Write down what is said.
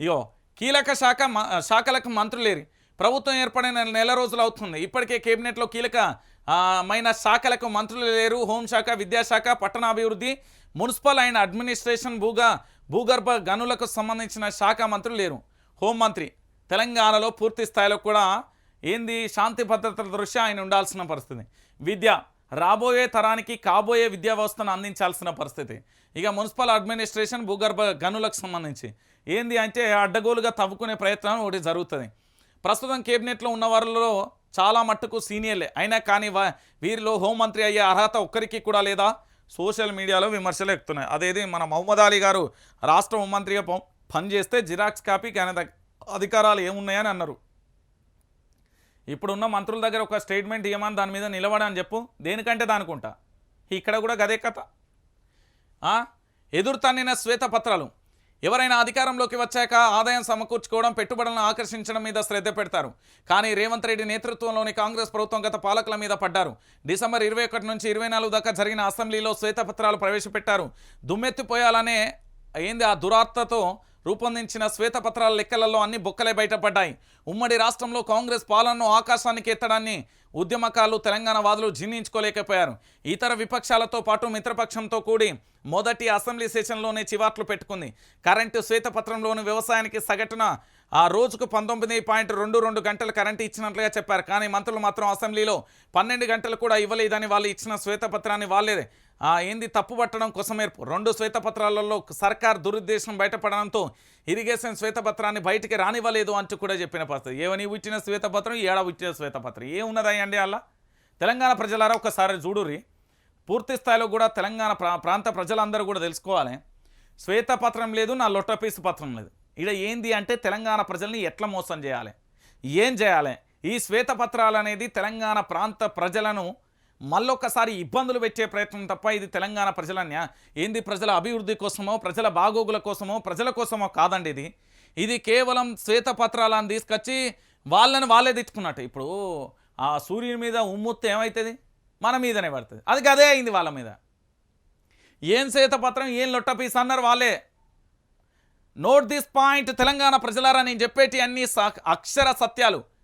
ఇగో కీలక శాఖ మ- శాఖలకు మంత్రులేరి. ప్రభుత్వం ఏర్పడిన నెల రోజులు అవుతుంది. ఇప్పటికే కేబినెట్లో కీలక మైన శాఖలకు మంత్రులు లేరు. హోంశాఖ విద్యాశాఖ పట్టణాభివృద్ధి మున్సిపల్ అండ్ అడ్మినిస్ట్రేషన్ భూగా భూగర్భ గనులకు సంబంధించిన శాఖ మంత్రులు లేరు. హోంమంత్రి తెలంగాణలో పూర్తి స్థాయిలో కూడా ఏంది శాంతి భద్రతల దృష్ట్యా ఆయన ఉండాల్సిన పరిస్థితి. విద్య రాబోయే తరానికి కాబోయే విద్యా వ్యవస్థను అందించాల్సిన పరిస్థితి. ఇక మున్సిపల్ అడ్మినిస్ట్రేషన్ భూగర్భ గనులకు సంబంధించి. ఏంది అంటే అడ్డగోలుగా తవ్వుకునే ప్రయత్నం ఒకటి జరుగుతుంది. ప్రస్తుతం కేబినెట్లో ఉన్న వారిలో చాలా మట్టుకు సీనియర్లే. అయినా కానీ వీరిలో హోంమంత్రి అయ్యే అర్హత ఒక్కరికి కూడా లేదా? సోషల్ మీడియాలో విమర్శలు ఎక్కుతున్నాయి. అదేది మన మహమ్మద్ అలీ గారు రాష్ట్ర హోంమంత్రిగా పనిచేస్తే జిరాక్స్ కాపీకి ఆయన అధికారాలు ఏమున్నాయని అన్నారు. ఇప్పుడున్న మంత్రుల దగ్గర ఒక స్టేట్మెంట్ ఇవ్వమని దాని మీద నిలబడని చెప్పు. దేనికంటే దానికుంటా? ఇక్కడ కూడా గదే కథ. ఎదురుతన్నిన శ్వేత పత్రాలు శ్వేతపత్రాలు. ఎవరైనా అధికారంలోకి వచ్చాక ఆదాయం సమకూర్చుకోవడం పెట్టుబడులను ఆకర్షించడం మీద శ్రద్ధ పెడతారు. కానీ రేవంత్ రెడ్డి నేతృత్వంలోని కాంగ్రెస్ ప్రభుత్వం గత పాలకుల మీద పడ్డారు. డిసెంబర్ ఇరవై ఒకటి నుంచి ఇరవై నాలుగు దాకా జరిగిన అసెంబ్లీలో శ్వేతపత్రాలు ప్రవేశపెట్టారు. దుమ్మెత్తిపోయాలనే ఏంది ఆ దురార్తతో రూపొందించిన శ్వేతపత్రాల లెక్కలలో అన్ని బొక్కలే బయటపడ్డాయి. ఉమ్మడి రాష్ట్రంలో కాంగ్రెస్ పాలనను ఆకాశానికి ఎత్తడాన్ని ఉద్యమకాలు తెలంగాణ వాదులు జీర్ణించుకోలేకపోయారు. ఇతర విపక్షాలతో పాటు మిత్రపక్షంతో కూడి మొదటి అసెంబ్లీ సెషన్లోనే చివాట్లు పెట్టుకుంది. కరెంటు శ్వేతపత్రంలోని వ్యవసాయానికి సగటున ఆ రోజుకు పంతొమ్మిది పాయింట్ రెండు రెండు గంటలు కరెంటు ఇచ్చినట్లుగా చెప్పారు. కానీ మంత్రులు మాత్రం అసెంబ్లీలో పన్నెండు గంటలు కూడా ఇవ్వలేదని వాళ్ళు ఇచ్చిన శ్వేతపత్రాన్ని వాళ్ళే ఏంది తప్పుపట్టడం కోసమేర్పు రెండు శ్వేతపత్రాలలో సర్కార్ దురుద్దేశం బయటపడడంతో ఇరిగేషన్ శ్వేతపత్రాన్ని బయటికి రానివ్వలేదు అంటూ కూడా చెప్పిన పరిస్థితి. ఏమని ఇచ్చిన శ్వేతపత్రం ఏడా ఇచ్చిన శ్వేతపత్రం. అండి అలా? తెలంగాణ ప్రజలారా ఒకసారి చూడుర్రి. పూర్తి స్థాయిలో కూడా తెలంగాణ ప్రా ప్రాంత ప్రజలందరూ కూడా తెలుసుకోవాలి. శ్వేతపత్రం లేదు నా లొట్టపీసు పత్రం లేదు. ఇక్కడ ఏంది అంటే తెలంగాణ ప్రజల్ని ఎట్లా మోసం చేయాలి? ఏం చేయాలి? ఈ శ్వేతపత్రాలు అనేది తెలంగాణ ప్రాంత ప్రజలను మళ్ళొక్కసారి ఇబ్బందులు పెట్టే ప్రయత్నం తప్ప ఇది తెలంగాణ ప్రజలన్నా ఏంది ప్రజల అభివృద్ధి కోసమో ప్రజల బాగోగుల కోసమో ప్రజల కోసమో కాదండి ఇది. ఇది కేవలం శ్వేతపత్రాలను తీసుకొచ్చి వాళ్ళని వాళ్ళే తెచ్చుకున్నట్టు ఇప్పుడు ఆ సూర్యుని మీద ఉమ్ముత్తే ఏమవుతుంది మన మీదనే పడుతుంది. అది అదే అయింది వాళ్ళ మీద. ఏం శ్వేతపత్రం ఏం లొట్టపీస్ అన్నారు వాళ్ళే? నోట్ దిస్ పాయింట్ తెలంగాణ ప్రజలారా నేను చెప్పేటి అన్ని అక్షర సత్యాలు.